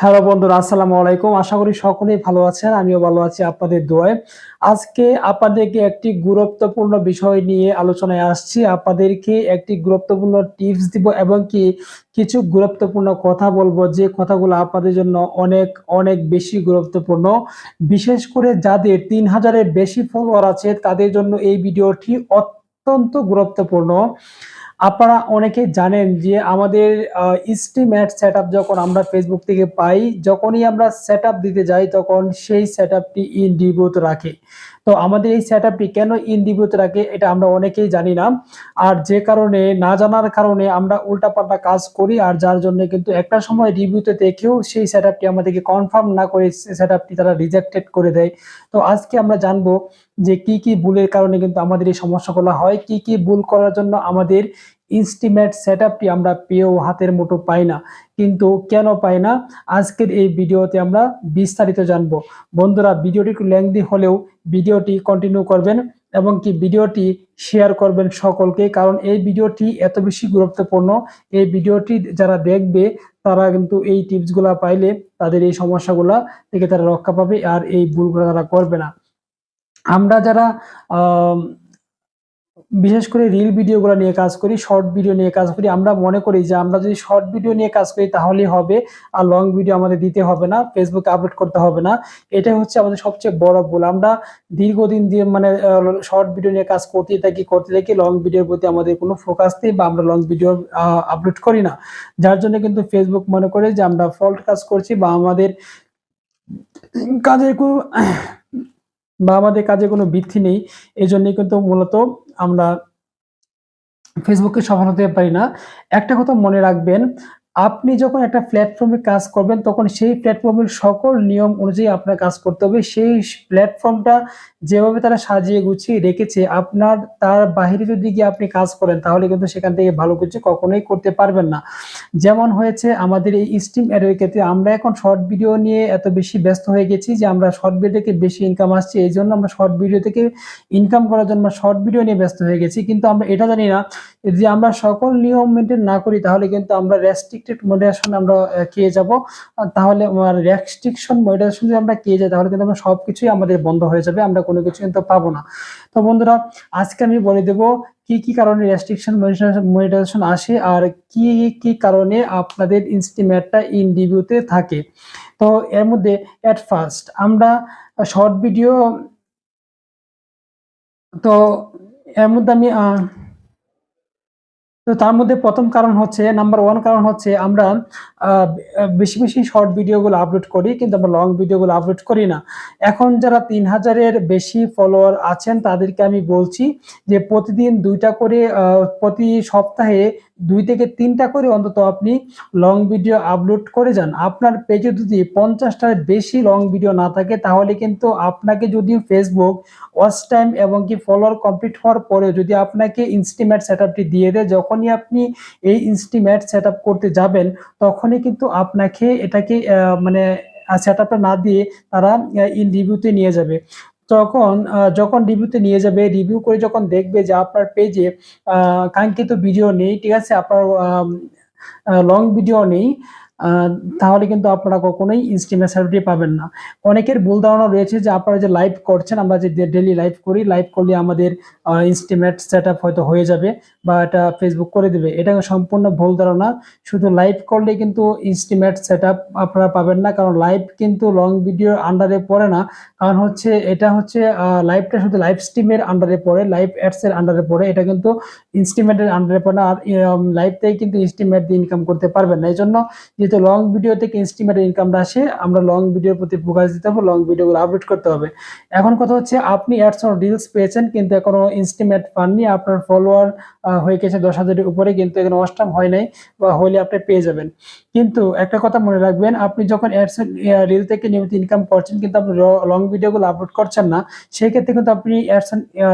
Hello বন্ধুরা, আসসালামু আলাইকুম। আশা করি সকলেই ভালো আছেন, আমিও ভালো আছি আপনাদের দোয়ায়। আজকে আপনাদেরকে একটি গুরুত্বপূর্ণ বিষয় নিয়ে আলোচনায় আসছি। আপনাদেরকে একটি গুরুত্বপূর্ণ টিপস দিব এবং কি কিছু গুরুত্বপূর্ণ কথা বলব। যে কথাগুলো আপনাদের জন্য অনেক অনেক বেশি গুরুত্বপূর্ণ। বিশেষ করে যাদের তিন হাজারের বেশি ফলোয়ার আছে, তাদের জন্য এই ভিডিওটি অত্যন্ত গুরুত্বপূর্ণ। আপনারা অনেকে জানেন যে আমাদের স্টিম্যাট সেট যখন আমরা ফেসবুক থেকে পাই, যখনই আমরা সেট দিতে যাই, তখন সেই সেট আপটি রাখে। তো আমাদের এই সেট আপটি কেন ইন্ডিভিউতে রাখে, এটা আমরা অনেকেই জানি না। আর যে কারণে, না জানার কারণে আমরা উল্টাপাল্টা কাজ করি, আর যার জন্য কিন্তু একটা সময় রিভিউতে দেখেও সেই সেট আপটি আমাদেরকে কনফার্ম না করে সেট আপটি তারা রিজেক্টেড করে দেয়। তো আজকে আমরা জানব যে কি কি ভুলের কারণে কিন্তু আমাদের এই সমস্যাগুলো হয়, কি কি ভুল করার জন্য আমাদের ইনস্টিমেট সেট আমরা পেয়েও হাতের মুঠো পাই না, কিন্তু কেন পাই না? আজকের এই ভিডিওতে আমরা বিস্তারিত জানব। বন্ধুরা, ভিডিওটি একটু লেংদি হলেও ভিডিওটি কন্টিনিউ করবেন এবং কি ভিডিওটি শেয়ার করবেন সকলকে, কারণ এই ভিডিওটি এত বেশি গুরুত্বপূর্ণ। এই ভিডিওটি যারা দেখবে, তারা কিন্তু এই টিপসগুলা পাইলে তাদের এই সমস্যাগুলা থেকে তারা রক্ষা পাবে আর এই ভুলগুলো তারা করবে না। আমরা যারা বিশেষ করে রিল ভিডিওগুলো নিয়ে কাজ করি শর্ট ভিডিও নিয়ে কাজ করি। আমরা মনে করি যে আমরা যদি শর্ট ভিডিও নিয়ে কাজ করি তাহলেই হবে, আর লং ভিডিও আমাদের দিতে হবে না ফেসবুকে আপলোড করতে হবে না। এটাই হচ্ছে আমাদের সবচেয়ে বড় ভুল। আমরা দীর্ঘদিন দিয়ে মানে শর্ট ভিডিও নিয়ে কাজ করতে থাকি করতে থাকি লং ভিডিওর প্রতি আমাদের কোনো ফোকাস নেই বা আমরা লং ভিডিও আপলোড করি না। যার জন্য কিন্তু ফেসবুক মনে করে যে আমরা ফল্ট কাজ করছি বা আমাদের কাজের কোনো বা আমাদের কাজে কোনো বৃদ্ধি নেই এই জন্যই কিন্তু মূলত আমরা ফেসবুকে সফল হতে পারি না। একটা কথা মনে রাখবেন আপনি যখন একটা প্ল্যাটফর্মে কাজ করবেন, তখন সেই প্ল্যাটফর্মের সকল নিয়ম অনুযায়ী আপনার কাজ করতে হবে। সেই প্ল্যাটফর্মটা যেভাবে তারা সাজিয়ে গুছিয়ে রেখেছে, আপনার তার বাহিরে যদি গিয়ে আপনি কাজ করেন, তাহলে কিন্তু সেখান থেকে ভালো কিছু কখনোই করতে পারবেন না। যেমন হয়েছে আমাদের এই স্টিম অ্যাডের ক্ষেত্রে, আমরা এখন শর্ট ভিডিও নিয়ে এত বেশি ব্যস্ত হয়ে গেছি যে আমরা শর্ট ভিডিও থেকে বেশি ইনকাম আসছে। এই জন্য আমরা শর্ট ভিডিও থেকে ইনকাম করার জন্য শর্ট ভিডিও নিয়ে ব্যস্ত হয়ে গেছি। কিন্তু আমরা এটা জানি না যে আমরা সকল নিয়ম মেনটেন না করি, তাহলে কিন্তু আমরা রেস্ট্রিক্টেড মডারেশন আমরা খেয়ে যাব। তাহলে রেস্ট্রিকশন মডারেশন যদি আমরা খেয়ে যাই, তাহলে কিন্তু আমরা সব কিছুই আমাদের বন্ধ হয়ে যাবে, আমরা কোনো কিছু কিন্তু পাবো না। তো বন্ধুরা, আজকে আমি বলে দেব কি কি কারণে রেস্ট্রিকশন মনিটাইজেশন আসে আর কি কি কারণে আপনাদের ইনস্টিমেটটা ইন থাকে। তো এর মধ্যে অ্যাট ফার্স্ট আমরা শর্ট ভিডিও তো এর মধ্যে আমি তো তার মধ্যে প্রথম কারণ হচ্ছে নাম্বার ওয়ান কারণ হচ্ছে আমরা বেশি বেশি শর্ট ভিডিওগুলো আপলোড করি, কিন্তু আমরা লং ভিডিওগুলো আপলোড করি না। এখন যারা তিন হাজারের বেশি ফলোয়ার আছেন, তাদেরকে আমি বলছি যে প্রতিদিন দুইটা করে প্রতি সপ্তাহে দুই থেকে তিনটা করে অন্তত আপনি লং ভিডিও আপলোড করে যান। আপনার পেজে যদি পঞ্চাশটার বেশি লং ভিডিও না থাকে, তাহলে কিন্তু আপনাকে যদি ফেসবুক ওয়াচ টাইম এবং কি ফলোয়ার কমপ্লিট হওয়ার পরে যদি আপনাকে ইনস্টিমেট সেট দিয়ে দেয় যখনই আপনি এই ইনস্টিমেট সেট করতে যাবেন, তখনই কিন্তু আপনাকে এটাকে মানে সেট না দিয়ে তারা ইন রিভিউতে নিয়ে যাবে। তখন যখন রিভিউতে নিয়ে যাবে রিভিউ করে যখন দেখবে যে আপনার পেজে কাঙ্ক্ষিত ভিডিও নেই, ঠিক আছে? আপনার লং ভিডিও নেই তাহলে কিন্তু আপনারা কখনোই ইনস্টিমেট সার্ভিসটি পাবেন না। অনেকের ভুল ধারণা রয়েছে যে আপনারা যে লাইভ করছেন, আমরা যে ডেলি লাইভ করি লাইভ করলে আমাদের ইনস্টিমেট সেট হয়তো হয়ে যাবে বা এটা ফেসবুক করে দেবে। এটা সম্পূর্ণ ভুল ধারণা। শুধু লাইভ করলে কিন্তু ইনস্টিমেট সেট আপনারা পাবেন না, কারণ লাইভ কিন্তু লং ভিডিওর আন্ডারে পড়ে না। কারণ হচ্ছে, এটা হচ্ছে লাইভটা শুধু লাইভ স্ট্রিমের আন্ডারে পড়ে লাইভ অ্যাডসের আন্ডারে পড়ে। এটা কিন্তু ইনস্টিমেটের আন্ডারে পড়ে না। আর লাইভ থেকে কিন্তু ইনস্টিমেট দিয়ে ইনকাম করতে পারবেন না। এই জন্য যেহেতু লং ভিডিও থেকে ইনস্টিমেটের ইনকামটা আসে আমরা লং ভিডিওর প্রতি ফোকাস দিতে হবে লং ভিডিওগুলো আপলোড করতে হবে। এখন কথা হচ্ছে, আপনি অ্যাডস রিলস পেয়েছেন কিন্তু এখনও ইনস্টিমেট পাননি, আপনার ফলোয়ার হয়ে গেছে দশ হাজারের উপরে কিন্তু এখানে অষ্টম হয় নাই, বা হলে আপনি পেয়ে যাবেন। কিন্তু একটা কথা মনে রাখবেন, আপনি যখন অ্যাডস রিল থেকে নিয়মিত ইনকাম করছেন কিন্তু আপনি লং ভিডিওগুলো আপলোড করছেন না সেই ক্ষেত্রে কিন্তু আপনি অ্যাডস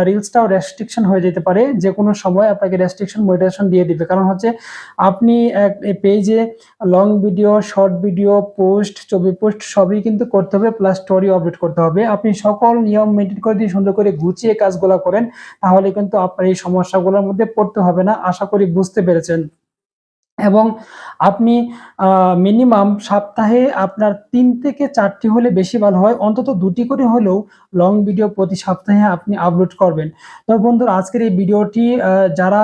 রিলসটাও রেস্ট্রিকশন হয়ে যেতে পারে যে কোনো সময় আপনাকে রেস্ট্রিকশন মোটিভেশন দিয়ে দিবে। কারণ হচ্ছে, আপনি এক পেজে long video short video post ছবি পোস্ট সবই কিন্তু করতে হবে প্লাস স্টোরি আপডেট করতে হবে। আপনি সকল নিয়ম মেনটেন করে দিয়ে সুন্দর করে গুছিয়ে কাজগুলো করেন, তাহলে কিন্তু আপনার এই সমস্যাগুলোর মধ্যে পড়তে হবে না। আশা করি বুঝতে পেরেছেন। এবং আপনি মিনিমাম সপ্তাহে আপনার তিন থেকে চারটি হলে বেশি ভালো হয়। অন্তত দুটি করে হলেও লং ভিডিও প্রতি সপ্তাহে আপনি আপলোড করবেন। তো বন্ধুরা, আজকের এই ভিডিওটি যারা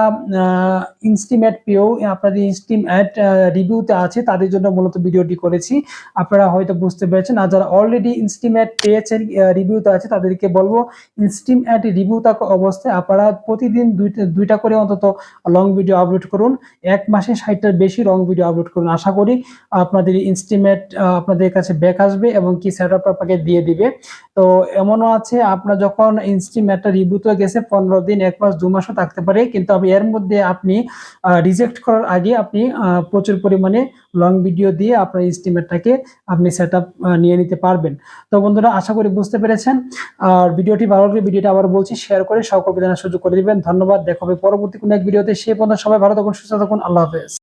ইনস্টিমেট পেয়েও আপনাদের অ্যাড রিভিউতে আছে, তাদের জন্য মূলত ভিডিওটি করেছি। আপনারা হয়তো বুঝতে পেরেছেন, আর যারা অলরেডি ইনস্টিমেট পেয়েছেন রিভিউতে আছে, তাদেরকে বলব অ্যাড রিভিউ থাকা অবস্থায় আপনারা প্রতিদিন দুইটা দুইটা করে অন্তত লং ভিডিও আপলোড করুন। এক মাসে ষাটটার বেশি লং ভিডিও আপলোড করুন। আশা করি আপনাদের ইনস্টিমেট আপনাদের কাছে ব্যাক আসবে এবং কি সেট আপ আপনাকে দিয়ে দিবে। তো এমনও আছে, আপনার যখন ইনস্টিমেটটা রিভিউতে গেছে, পনেরো দিন, এক মাস, দু মাসও থাকতে পারে। কিন্তু আপনি এর মধ্যে আপনি রিজেক্ট করার আগে আপনি প্রচুর পরিমাণে লং ভিডিও দিয়ে আপনার ইনস্টিমেটটাকে আপনি সেট নিয়ে নিতে পারবেন। তো বন্ধুরা, আশা করি বুঝতে পেরেছেন। আর ভিডিওটি ভালো লাগলে ভিডিওটা আবার বলছি শেয়ার করে সকলকে জানার সুযোগ করে দিবেন। ধন্যবাদ, দেখা হবে পরবর্তী কোনো এক ভিডিওতে সে পর্যন্ত সবাই ভালো থাকুন, সুস্থ থাকুন, আল্লাহ হাফেজ।